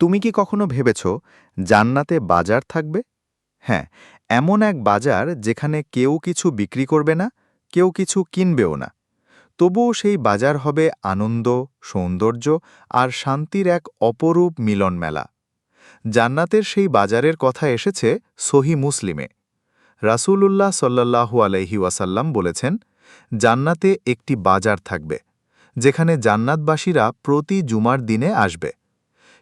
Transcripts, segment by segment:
তুমি কি কখনো ভেবেছ জান্নাতে বাজার থাকবে? হ্যাঁ এমন এক বাজার যেখানে কেউ কিছু বিক্রি করবে না, কেউ কিছু কিনবেও না। তবুও সেই বাজার হবে আনন্দ, সৌন্দর্য আর শান্তির এক অপরূপ মিলন মেলা জান্নাতের সেই বাজারের কথা এসেছে সহি মুসলিমে। রাসূলুল্লাহ সাল্লাল্লাহু আলাইহি ওয়াসাল্লাম বলেছেন, জান্নাতে একটি বাজার থাকবে, যেখানে জান্নাতবাসীরা প্রতি জুমার দিনে আসবে।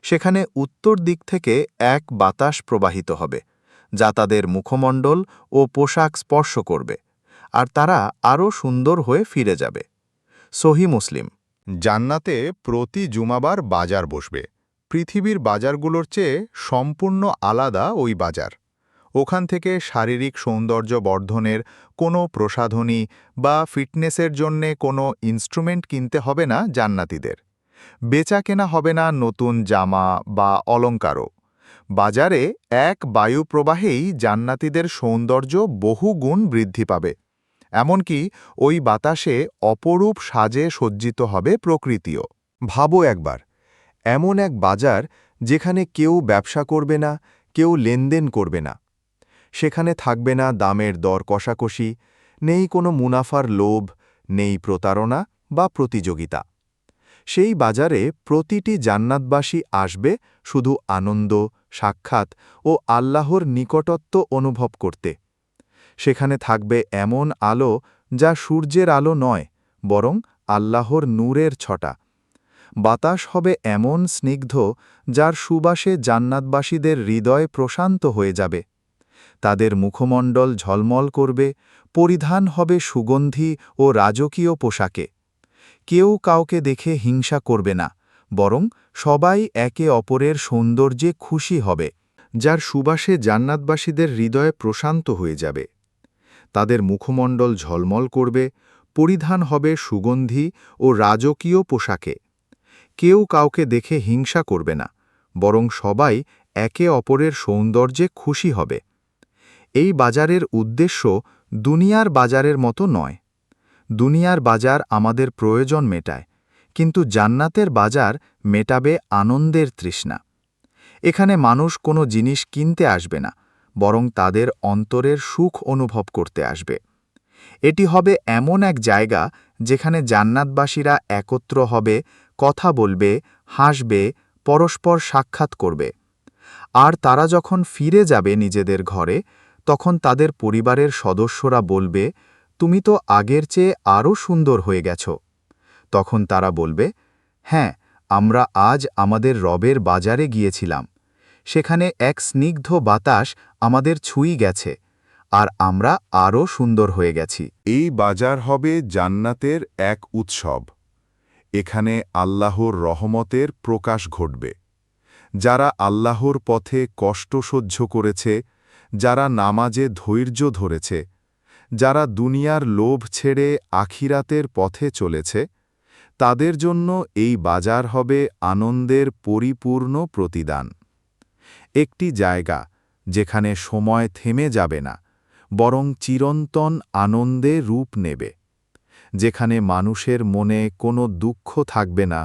সেখানে উত্তর দিক থেকে এক বাতাস প্রবাহিত হবে, যা তাদের মুখমণ্ডল ও পোশাক স্পর্শ করবে, আর তারা আরও সুন্দর হয়ে ফিরে যাবে। সহি মুসলিম, জান্নাতে প্রতি জুমাবার বাজার বসবে। পৃথিবীর বাজারগুলোর চেয়ে সম্পূর্ণ আলাদা ওই বাজার। ওখান থেকে শারীরিক সৌন্দর্য বর্ধনের কোনো প্রসাধনী বা ফিটনেসের জন্যে কোনো ইনস্ট্রুমেন্ট কিনতে হবে না জান্নাতিদের। বেচা কেনা হবে না নতুন জামা বা অলঙ্কারও। বাজারে এক বায়ু প্রবাহেই জান্নাতিদের সৌন্দর্য বহুগুণ বৃদ্ধি পাবে। এমনকি ওই বাতাসে অপরূপ সাজে সজ্জিত হবে প্রকৃতিও। ভাবো একবার, এমন এক বাজার যেখানে কেউ ব্যবসা করবে না, কেউ লেনদেন করবে না। সেখানে থাকবে না দামের দর কষাকষি, নেই কোনো মুনাফার লোভ, নেই প্রতারণা বা প্রতিযোগিতা। সেই বাজারে প্রতিটি জান্নাতবাসী আসবে শুধু আনন্দ, সাক্ষাৎ ও আল্লাহর নিকটত্ব অনুভব করতে। সেখানে থাকবে এমন আলো যা সূর্যের আলো নয়, বরং আল্লাহর নূরের ছটা। বাতাস হবে এমন স্নিগ্ধ যার সুবাসে জান্নাতবাসীদের হৃদয় প্রশান্ত হয়ে যাবে। তাদের মুখমণ্ডল ঝলমল করবে, পরিধান হবে সুগন্ধি ও রাজকীয় পোশাকে। কেউ কাউকে দেখে হিংসা করবে না, বরং সবাই একে অপরের সৌন্দর্যে খুশি হবে, যার সুবাসে জান্নাতবাসীদের হৃদয়ে প্রশান্ত হয়ে যাবে। তাদের মুখমণ্ডল ঝলমল করবে, পরিধান হবে সুগন্ধি ও রাজকীয় পোশাকে। কেউ কাউকে দেখে হিংসা করবে না, বরং সবাই একে অপরের সৌন্দর্যে খুশি হবে। এই বাজারের উদ্দেশ্য দুনিয়ার বাজারের মতো নয়। দুনিয়ার বাজার আমাদের প্রয়োজন মেটায়, কিন্তু জান্নাতের বাজার মেটাবে আনন্দের তৃষ্ণা। এখানে মানুষ কোনো জিনিস কিনতে আসবে না, বরং তাদের অন্তরের সুখ অনুভব করতে আসবে। এটি হবে এমন এক জায়গা যেখানে জান্নাতবাসীরা একত্র হবে, কথা বলবে, হাসবে, পরস্পর সাক্ষাৎ করবে। আর তারা যখন ফিরে যাবে নিজেদের ঘরে, তখন তাদের পরিবারের সদস্যরা বলবে তুমি তো আগের চেয়ে আরও সুন্দর হয়ে গেছ। তখন তারা বলবে হ্যাঁ আমরা আজ আমাদের রবের বাজারে গিয়েছিলাম। সেখানে এক স্নিগ্ধ বাতাস আমাদের ছুঁই গেছে, আর আমরা আরও সুন্দর হয়ে গেছি। এই বাজার হবে জান্নাতের এক উৎসব। এখানে আল্লাহর রহমতের প্রকাশ ঘটবে। যারা আল্লাহর পথে কষ্ট সহ্য করেছে, যারা নামাজে ধৈর্য ধরেছে যারা দুনিয়ার লোভ ছেড়ে আখিরাতের পথে চলেছে, তাদের জন্য এই বাজার হবে আনন্দের পরিপূর্ণ প্রতিদান। একটি জায়গা যেখানে সময় থেমে যাবে না, বরং চিরন্তন আনন্দে রূপ নেবে, যেখানে মানুষের মনে কোনো দুঃখ থাকবে না,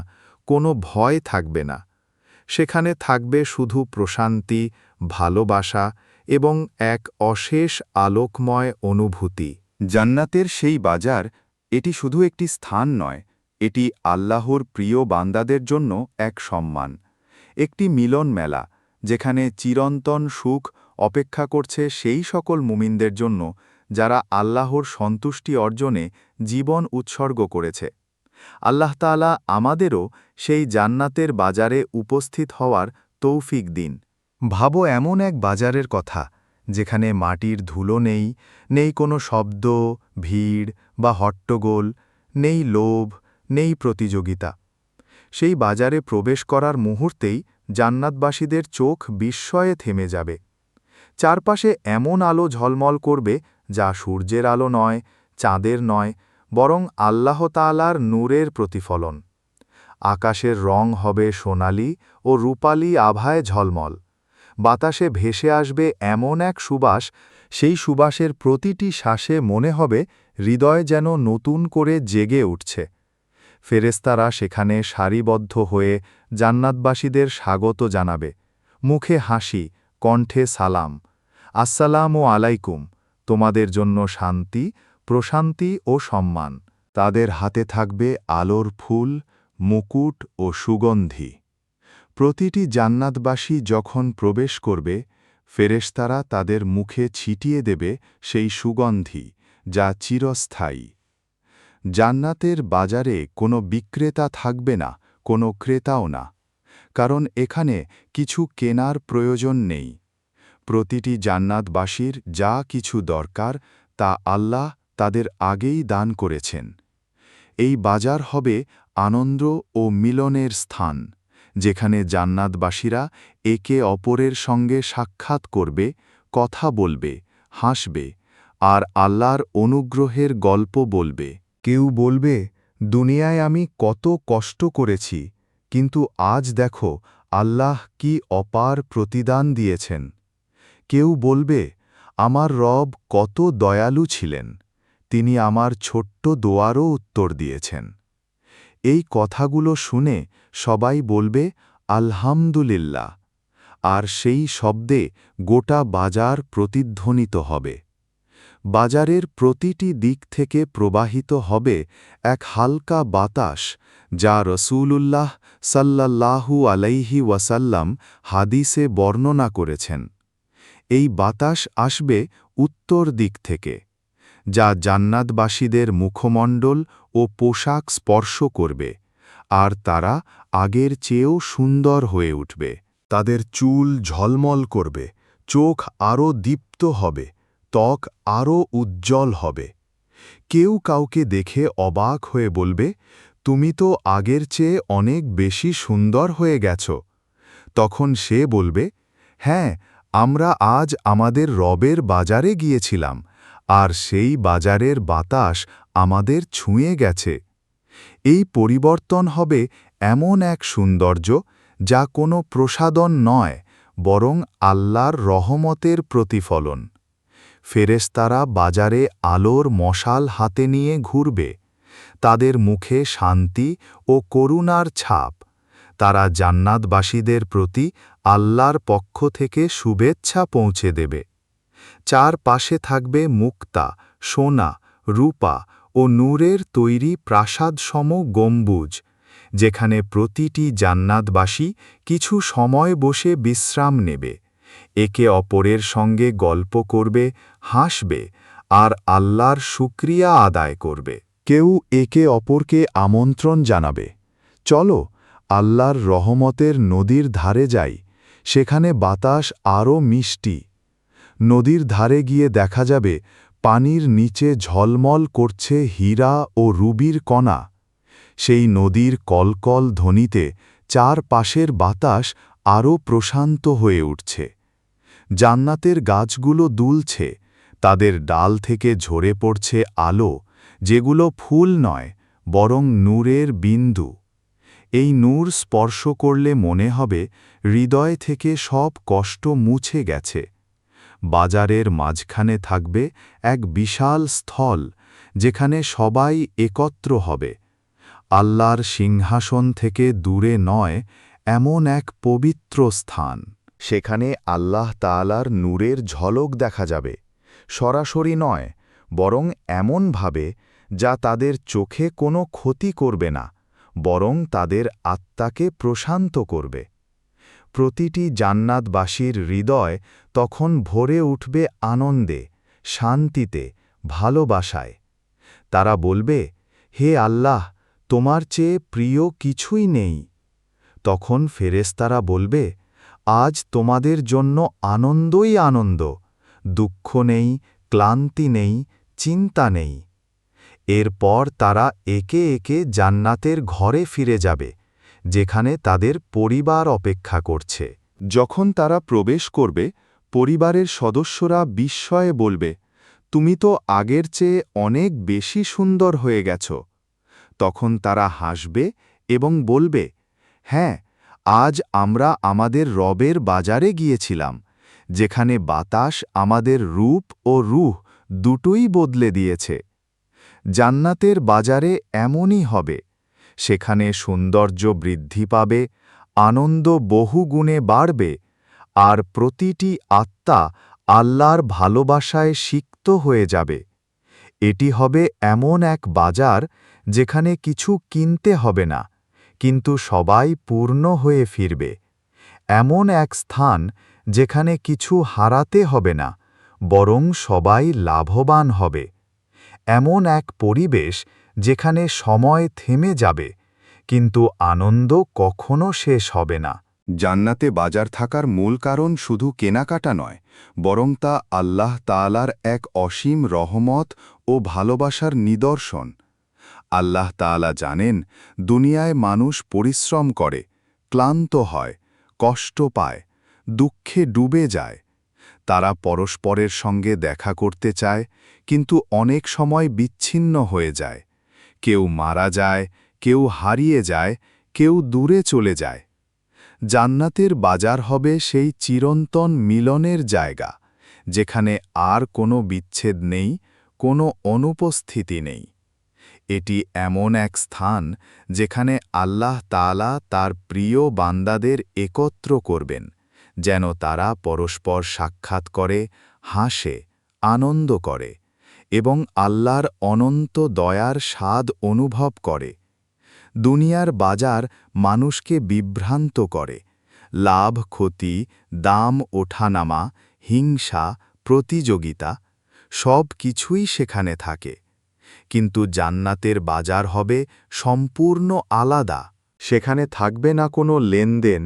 কোনো ভয় থাকবে না, সেখানে থাকবে শুধু প্রশান্তি, ভালোবাসা এবং এক অশেষ আলোকময় অনুভূতি। জান্নাতের সেই বাজার, এটি শুধু একটি স্থান নয়, এটি আল্লাহর প্রিয় বান্দাদের জন্য এক সম্মান। একটি মিলন মেলা, যেখানে চিরন্তন সুখ অপেক্ষা করছে সেই সকল মুমিনদের জন্য, যারা আল্লাহর সন্তুষ্টি অর্জনে জীবন উৎসর্গ করেছে। আল্লাহ তাআলা আমাদেরও সেই জান্নাতের বাজারে উপস্থিত হওয়ার তৌফিক দিন। ভাবো এমন এক বাজারের কথা, যেখানে মাটির ধুলো নেই নেই কোনো শব্দ, ভিড় বা হট্টগোল, নেই লোভ, নেই প্রতিযোগিতা। সেই বাজারে প্রবেশ করার মুহূর্তেই জান্নাতবাসীদের চোখ বিস্ময়ে থেমে যাবে। চারপাশে এমন আলো ঝলমল করবে, যা সূর্যের আলো নয়, চাঁদের নয়, বরং আল্লাহ তাআলার নূরের প্রতিফলন। আকাশের রং হবে সোনালি ও রূপালি আভায় ঝলমল। বাতাসে ভেসে আসবে এমন এক সুবাস, সেই সুবাসের প্রতিটি শ্বাসে মনে হবে হৃদয় যেন নতুন করে জেগে উঠছে। ফেরেস্তারা সেখানে সারিবদ্ধ হয়ে জান্নাতবাসীদের স্বাগত জানাবে। মুখে হাসি, কণ্ঠে সালাম। আসসালাম ও আলাইকুম, তোমাদের জন্য শান্তি, প্রশান্তি ও সম্মান। তাদের হাতে থাকবে আলোর ফুল, মুকুট ও সুগন্ধি। প্রতিটি জান্নাতবাসী যখন প্রবেশ করবে, ফেরেশতারা তাদের মুখে ছিটিয়ে দেবে সেই সুগন্ধি, যা চিরস্থায়ী। জান্নাতের বাজারে কোনো বিক্রেতা থাকবে না, কোনো ক্রেতাও না। কারণ এখানে কিছু কেনার প্রয়োজন নেই। প্রতিটি জান্নাতবাসীর যা কিছু দরকার, তা আল্লাহ তাদের আগেই দান করেছেন। এই বাজার হবে আনন্দ ও মিলনের স্থান। যেখানে জান্নাতবাসীরা একে অপরের সঙ্গে সাক্ষাৎ করবে, কথা বলবে, হাসবে, আর আল্লাহর অনুগ্রহের গল্প বলবে। কেউ বলবে, দুনিয়ায় আমি কত কষ্ট করেছি, কিন্তু আজ দেখো আল্লাহ কি অপার প্রতিদান দিয়েছেন। কেউ বলবে, আমার রব কত দয়ালু ছিলেন, তিনি আমার ছোট্ট দোয়ারও উত্তর দিয়েছেন। এই কথাগুলো শুনে সবাই বলবে, আলহামদুলিল্লাহ। আর সেই শব্দে গোটা বাজার প্রতিধ্বনিত হবে। বাজারের প্রতিটি দিক থেকে প্রবাহিত হবে এক হালকা বাতাস, যা রসূলুল্লাহ সাল্লাল্লাহু আলাইহি ওয়াসাল্লাম হাদিসে বর্ণনা করেছেন। এই বাতাস আসবে উত্তর দিক থেকে, যা জান্নাতবাসীদের মুখমণ্ডল ও পোশাক স্পর্শ করবে। আর তারা আগের চেয়েও সুন্দর হয়ে উঠবে। তাদের চুল ঝলমল করবে, চোখ আরও দীপ্ত হবে, ত্বক আরও উজ্জ্বল হবে। কেউ কাউকে দেখে অবাক হয়ে বলবে, তুমি তো আগের চেয়ে অনেক বেশি সুন্দর হয়ে গেছ। তখন সে বলবে হ্যাঁ আমরা আজ আমাদের রবের বাজারে গিয়েছিলাম, আর সেই বাজারের বাতাস আমাদের ছুঁয়ে গেছে। এই পরিবর্তন হবে এমন এক সৌন্দর্য যা কোনো প্রসাদন নয়, বরং আল্লাহর রহমতের প্রতিফলন। ফেরেস্তারা বাজারে আলোর মশাল হাতে নিয়ে ঘুরবে। তাদের মুখে শান্তি ও করুণার ছাপ। তারা জান্নাতবাসীদের প্রতি আল্লাহর পক্ষ থেকে শুভেচ্ছা পৌঁছে দেবে। চার পাশে থাকবে মুক্তা, সোনা, রূপা ও নূরের তৈরি প্রাসাদসম গম্বুজ, যেখানে প্রতিটি জান্নাতবাসী কিছু সময় বসে বিশ্রাম নেবে, একে অপরের সঙ্গে গল্প করবে, হাসবে আর আল্লাহর শুক্রিয়া আদায় করবে। কেউ একে অপরকে আমন্ত্রণ জানাবে, চলো, আল্লাহর রহমতের নদীর ধারে যাই, সেখানে বাতাস আরও মিষ্টি। নদীর ধারে গিয়ে দেখা যাবে পানির নিচে ঝলমল করছে হীরা ও রুবির কণা। সেই নদীর কলকল ধ্বনিতে চার পাশের বাতাস আরও প্রশান্ত হয়ে উঠছে। জান্নাতের গাছগুলো দুলছে, তাদের ডাল থেকে ঝরে পড়ছে আলো, যেগুলো ফুল নয়, বরং নূরের বিন্দু। এই নূর স্পর্শ করলে মনে হবে হৃদয় থেকে সব কষ্ট মুছে গেছে। বাজারের মাঝখানে থাকবে এক বিশাল স্থল, যেখানে সবাই একত্র হবে। আল্লাহর সিংহাসন থেকে দূরে নয়, এমন এক পবিত্র স্থান। সেখানে আল্লাহ তাআলার নূরের ঝলক দেখা যাবে। সরাসরি নয়, বরং এমনভাবে যা তাদের চোখে কোনো ক্ষতি করবে না, বরং তাদের আত্মাকে প্রশান্ত করবে। প্রতিটি জান্নাতবাসীর হৃদয় তখন ভরে উঠবে আনন্দে, শান্তিতে, ভালোবাসায়। তারা বলবে, হে আল্লাহ, তোমার চেয়ে প্রিয় কিছুই নেই। তখন ফেরেস্তারা বলবে, আজ তোমাদের জন্য আনন্দই আনন্দ, দুঃখ নেই, ক্লান্তি নেই, চিন্তা নেই। এরপর তারা একে একে জান্নাতের ঘরে ফিরে যাবে। যেখানে তাদের পরিবার অপেক্ষা করছে। যখন তারা প্রবেশ করবে, পরিবারের সদস্যরা বিস্ময়ে বলবে, তুমি তো আগের চেয়ে অনেক বেশি সুন্দর হয়ে গেছ। তখন তারা হাসবে এবং বলবে হ্যাঁ আজ আমরা আমাদের রবের বাজারে গিয়েছিলাম, যেখানে বাতাস আমাদের রূপ ও রুহ দুটোই বদলে দিয়েছে। জান্নাতের বাজারে এমনই হবে। সেখানে সৌন্দর্য বৃদ্ধি পাবে, আনন্দ বহুগুণে বাড়বে, আর প্রতিটি আত্মা আল্লাহর ভালোবাসায় সিক্ত হয়ে যাবে। এটি হবে এমন এক বাজার যেখানে কিছু কিনতে হবে না, কিন্তু সবাই পূর্ণ হয়ে ফিরবে। এমন এক স্থান যেখানে কিছু হারাতে হবে না, বরং সবাই লাভবান হবে। এমন এক পরিবেশ যেখানে সময় থেমে যাবে, কিন্তু আনন্দ কখনো শেষ হবে না। জান্নাতে বাজার থাকার মূল কারণ শুধু কেনাকাটা নয়, বরং তা আল্লাহ তাআলার এক অসীম রহমত ও ভালোবাসার নিদর্শন। আল্লাহ তাআলা জানেন, দুনিয়ায় মানুষ পরিশ্রম করে, ক্লান্ত হয়, কষ্ট পায়, দুঃখে ডুবে যায়। তারা পরস্পরের সঙ্গে দেখা করতে চায়, কিন্তু অনেক সময় বিচ্ছিন্ন হয়ে যায়। কেউ মারা যায়, কেউ হারিয়ে যায়, কেউ দূরে চলে যায়। জান্নাতের বাজার হবে সেই চিরন্তন মিলনের জায়গা, যেখানে আর কোনো বিচ্ছেদ নেই, কোনো অনুপস্থিতি নেই। এটি এমন এক স্থান, যেখানে আল্লাহ তাআলা তার প্রিয় বান্দাদের একত্র করবেন, যেন তারা পরস্পর সাক্ষাৎ করে, হাসে, আনন্দ করে। এবং আল্লাহর অনন্ত দয়ার স্বাদ অনুভব করে। দুনিয়ার বাজার মানুষকে বিভ্রান্ত করে। লাভ, ক্ষতি, দাম, ওঠানামা, হিংসা, প্রতিযোগিতা, সব কিছুই সেখানে থাকে। কিন্তু জান্নাতের বাজার হবে সম্পূর্ণ আলাদা। সেখানে থাকবে না কোনো লেনদেন,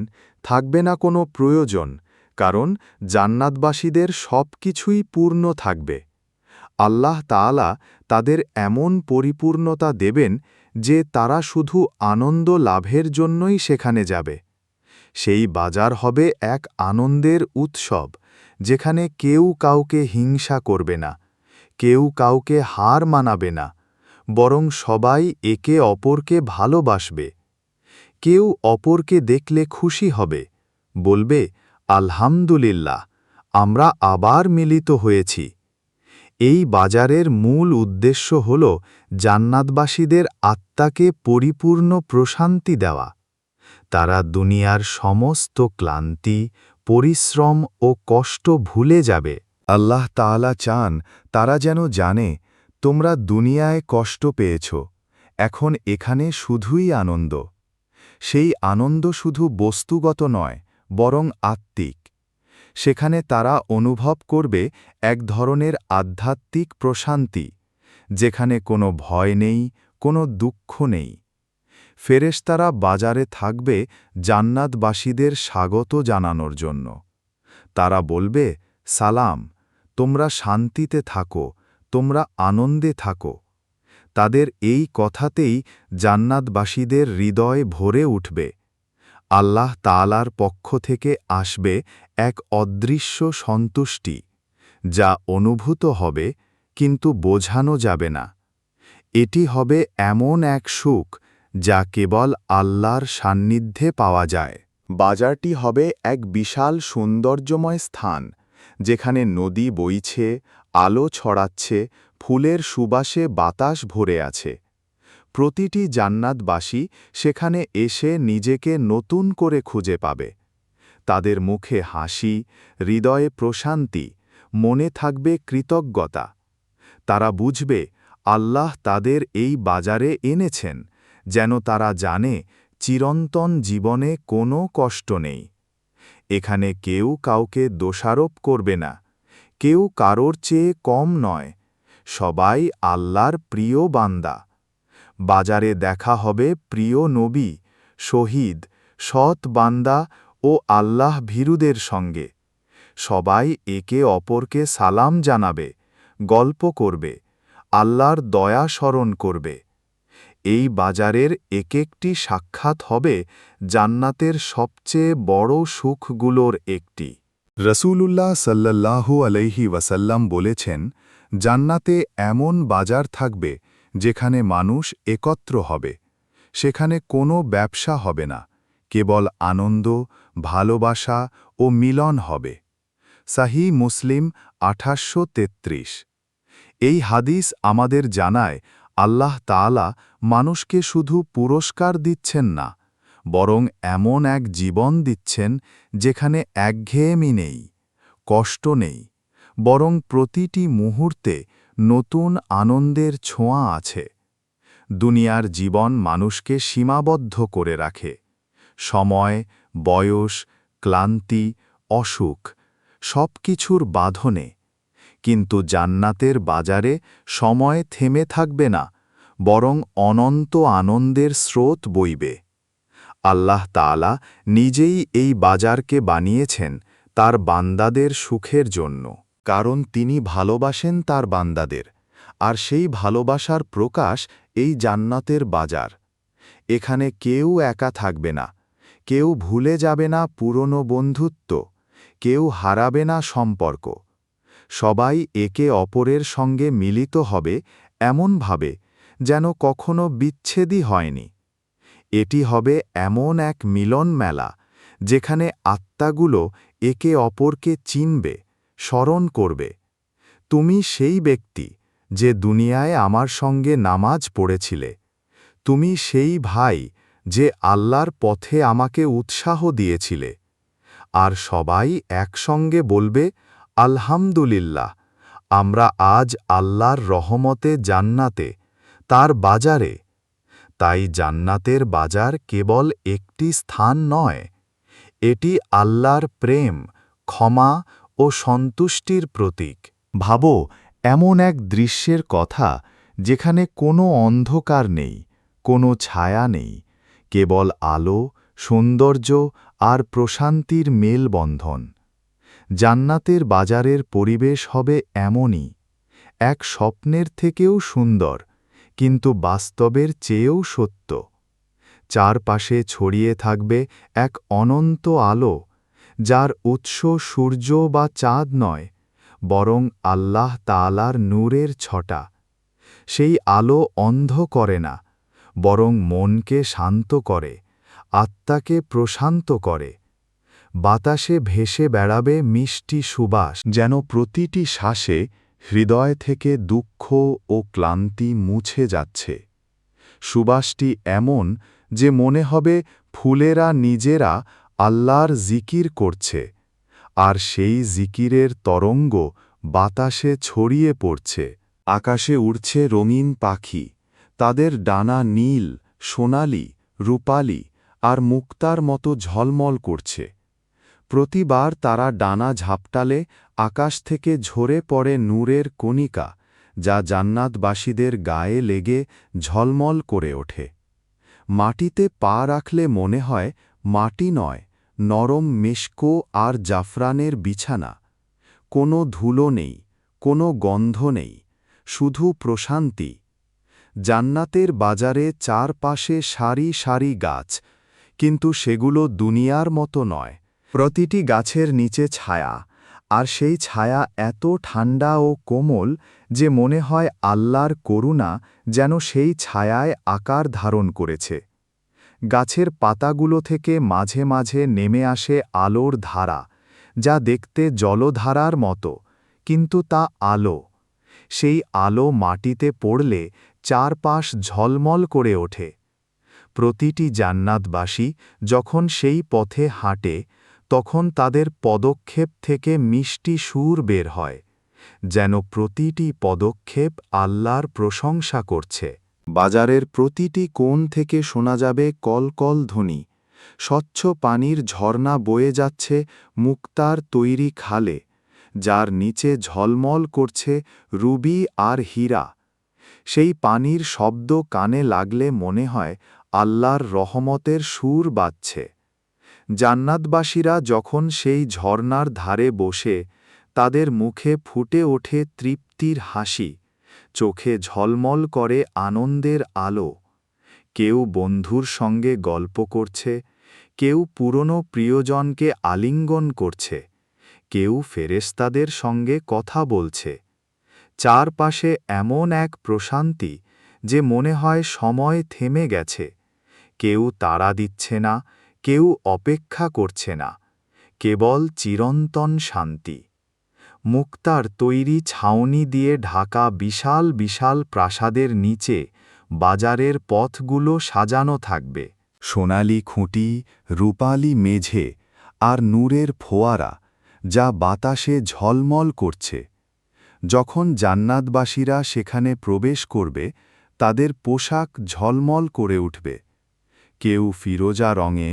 থাকবে না কোনো প্রয়োজন, কারণ জান্নাতবাসীদের সব কিছুই পূর্ণ থাকবে। আল্লাহ তাআলা তাদের এমন পরিপূর্ণতা দেবেন যে তারা শুধু আনন্দ লাভের জন্যই সেখানে যাবে। সেই বাজার হবে এক আনন্দের উৎসব, যেখানে কেউ কাউকে হিংসা করবে না, কেউ কাউকে হার মানাবে না, বরং সবাই একে অপরকে ভালোবাসবে। কেউ অপরকে দেখলে খুশি হবে, বলবে, আলহামদুলিল্লাহ, আমরা আবার মিলিত হয়েছি। এই বাজারের মূল উদ্দেশ্য হল জান্নাতবাসীদের আত্মাকে পরিপূর্ণ প্রশান্তি দেওয়া। তারা দুনিয়ার সমস্ত ক্লান্তি, পরিশ্রম ও কষ্ট ভুলে যাবে। আল্লাহ তাআলা চান তারা যেন জানে, তোমরা দুনিয়ায় কষ্ট পেয়েছ, এখন এখানে শুধুই আনন্দ। সেই আনন্দ শুধু বস্তুগত নয়, বরং আত্মিক। সেখানে তারা অনুভব করবে এক ধরনের আধ্যাত্মিক প্রশান্তি, যেখানে কোনো ভয় নেই, কোনো দুঃখ নেই। ফেরেশতারা বাজারে থাকবে জান্নাতবাসীদের স্বাগত জানানোর জন্য। তারা বলবে, সালাম, তোমরা শান্তিতে থাকো, তোমরা আনন্দে থাকো। তাদের এই কথাতেই জান্নাতবাসীদের হৃদয় ভরে উঠবে। আল্লাহ তালার পক্ষ থেকে আসবে এক অদৃশ্য সন্তুষ্টি, যা অনুভূত হবে কিন্তু বোঝানো যাবে না। এটি হবে এমন এক সুখ, যা কেবল আল্লাহর সান্নিধ্যে পাওয়া যায়। বাজারটি হবে এক বিশাল সৌন্দর্যময় স্থান, যেখানে নদী বইছে, আলো ছড়াচ্ছে, ফুলের সুবাসে বাতাস ভরে আছে। প্রতিটি জান্নাতবাসী সেখানে এসে নিজেকে নতুন করে খুঁজে পাবে। তাদের মুখে হাসি, হৃদয়ে প্রশান্তি, মনে থাকবে কৃতজ্ঞতা। তারা বুঝবে, আল্লাহ তাদের এই বাজারে এনেছেন, যেন তারা জানে চিরন্তন জীবনে কোনো কষ্ট নেই। এখানে কেউ কাউকে দোষারোপ করবে না, কেউ কারোর চেয়ে কম নয়, সবাই আল্লাহর প্রিয় বান্দা। বাজারে দেখা হবে প্রিয় নবী, শহীদ, সৎ বান্দা ও আল্লাহ ভীরুদের সঙ্গে। সবাই একে অপরকে সালাম জানাবে, গল্প করবে, আল্লাহর দয়া স্মরণ করবে। এই বাজারের এক একটি সাক্ষাৎ হবে জান্নাতের সবচেয়ে বড় সুখগুলোর একটি। রসূলুল্লাহ সাল্লাল্লাহু আলাইহি ওয়াসাল্লাম বলেছেন, জান্নাতে এমন বাজার থাকবে যেখানে মানুষ একত্র হবে, সেখানে কোনো ব্যবসা হবে না, কেবল আনন্দ, ভালোবাসা ও মিলন হবে। সাহি মুসলিম আঠাশশো এই হাদিস আমাদের জানায় আল্লাহ তাআলা মানুষকে শুধু পুরস্কার দিচ্ছেন না, বরং এমন এক জীবন দিচ্ছেন যেখানে একঘেয়েমি নেই, কষ্ট নেই, বরং প্রতিটি মুহূর্তে নতুন আনন্দের ছোঁয়া আছে। দুনিয়ার জীবন মানুষকে সীমাবদ্ধ করে রাখে। সময়, বয়স, ক্লান্তি, অসুখ সব কিছুর বাঁধনে। কিন্তু জান্নাতের বাজারে সময় থেমে থাকবে না, বরং অনন্ত আনন্দের স্রোত বইবে। আল্লাহ তাআলা নিজেই এই বাজারকে বানিয়েছেন তার বান্দাদের সুখের জন্য। কারণ তিনি ভালোবাসেন তার বান্দাদের, আর সেই ভালোবাসার প্রকাশ এই জান্নাতের বাজার। এখানে কেউ একা থাকবে না, কেউ ভুলে যাবে না পুরনো বন্ধুত্ব, কেউ হারাবে না সম্পর্ক। সবাই একে অপরের সঙ্গে মিলিত হবে এমনভাবে যেন কখনো বিচ্ছেদই হয়নি। এটি হবে এমন এক মিলন মেলা যেখানে আত্মাগুলো একে অপরকে চিনবে স্মরণ করবে। তুমি সেই ব্যক্তি যে দুনিয়ায় আমার সঙ্গে নামাজ পড়েছিলে। তুমি সেই ভাই যে আল্লাহর পথে আমাকে উৎসাহ দিয়েছিলে। আর সবাই একসঙ্গে বলবে, আলহামদুলিল্লাহ, আমরা আজ আল্লাহর রহমতে জান্নাতে, তার বাজারে। তাই জান্নাতের বাজার কেবল একটি স্থান নয়, এটি আল্লাহর প্রেম, ক্ষমা ও সন্তুষ্টির প্রতীক। ভাবো, এমন এক দৃশ্যের কথা যেখানে কোনো অন্ধকার নেই, কোনো ছায়া নেই, কেবল আলো, সৌন্দর্য আর প্রশান্তির মেলবন্ধন। জান্নাতের বাজারের পরিবেশ হবে এমনই, এক স্বপ্নের থেকেও সুন্দর, কিন্তু বাস্তবের চেয়েও সত্য। চারপাশে ছড়িয়ে থাকবে এক অনন্ত আলো যার উৎস সূর্য বা চাঁদ নয়, বরং আল্লাহ তাআলার নূরের ছটা। সেই আলো অন্ধ করে না, বরং মনকে শান্ত করে, আত্মাকে প্রশান্ত করে। বাতাসে ভেসে বেড়াবে মিষ্টি সুবাস, যেন প্রতিটি শ্বাসে হৃদয় থেকে দুঃখ ও ক্লান্তি মুছে যাচ্ছে। সুবাসটি এমন যে মনে হবে ফুলেরা নিজেরা আল্লাহর জিকির করছে, আর সেই জিকিরের তরঙ্গ বাতাসে ছড়িয়ে পড়ছে। আকাশে উড়ছে রঙিন পাখি, তাদের ডানা নীল, সোনালি, রূপালি, আর মুক্তার মতো ঝলমল করছে। প্রতিবার তারা ডানা ঝাপটালে আকাশ থেকে ঝরে পড়ে নূরের কণিকা, যা জান্নাতবাসীদের গায়ে লেগে ঝলমল করে ওঠে। মাটিতে পা রাখলে মনে হয় মাটি নয় নরম মেশকো আর জাফরানের বিছানা। কোনো ধুলো নেই, কোনো গন্ধ নেই, শুধু প্রশান্তি। জান্নাতের বাজারে চারপাশে সারি সারি গাছ, কিন্তু সেগুলো দুনিয়ার মতো নয়। প্রতিটি গাছের নিচে ছায়া, আর সেই ছায়া এত ঠান্ডা ও কোমল যে মনে হয় আল্লাহর করুণা যেন সেই ছায়ায় আকার ধারণ করেছে। গাছের পাতাগুলো থেকে মাঝে মাঝে নেমে আসে আলোর ধারা, যা দেখতে জলধারার মতো, কিন্তু তা আলো। সেই আলো মাটিতে পড়লে চারপাশ ঝলমল করে ওঠে। প্রতিটি জান্নাতবাসী যখন সেই পথে হাঁটে, তখন তাদের পদক্ষেপ থেকে মিষ্টি সুর বের হয়, যেন প্রতিটি পদক্ষেপ আল্লাহর প্রশংসা করছে। বাজারের প্রতিটি কোণ থেকে শোনা যাবে কলকল ধ্বনি। স্বচ্ছ পানির ঝর্ণা বয়ে যাচ্ছে মুক্তার তৈরি খালে, যার নিচে ঝলমল করছে রুবি আর হীরা। সেই পানির শব্দ কানে লাগলে মনে হয় আল্লাহর রহমতের সুর বাজছে। জান্নাতবাসীরা যখন সেই ঝর্ণার ধারে বসে, তাদের মুখে ফুটে ওঠে তৃপ্তির হাসি। চোখে ঝলমল করে আনন্দের আলো। কেউ বন্ধুর সঙ্গে গল্প করছে, কেউ পুরনো প্রিয়জনকে আলিঙ্গন করছে, কেউ ফেরেস্তাদের সঙ্গে কথা বলছে। চারপাশে এমন এক প্রশান্তি যে মনে হয় সময় থেমে গেছে। কেউ তাড়া দিচ্ছে না, কেউ অপেক্ষা করছে না, কেবল চিরন্তন শান্তি। মুক্তার তৈরি ছাউনি দিয়ে ঢাকা বিশাল বিশাল প্রাসাদের নিচে বাজারের পথগুলো সাজানো থাকবে। সোনালি খুঁটি, রূপালি মেঝে আর নূরের ফোয়ারা যা বাতাসে ঝলমল করছে। যখন জান্নাতবাসীরা সেখানে প্রবেশ করবে, তাদের পোশাক ঝলমল করে উঠবে। কেউ ফিরোজা রঙে,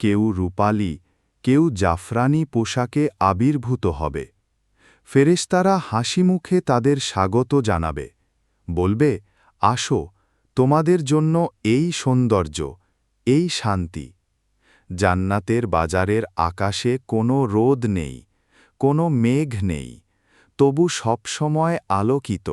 কেউ রূপালি, কেউ জাফরানি পোশাকে আবির্ভূত হবে। ফেরেশতারা হাসি মুখে তাদের স্বাগত জানাবে। বলবে, আসো, তোমাদের জন্য এই সৌন্দর্য, এই শান্তি। জান্নাতের বাজারের আকাশে কোনো রোদ নেই, কোনো মেঘ নেই, তবু সবসময় আলোকিত।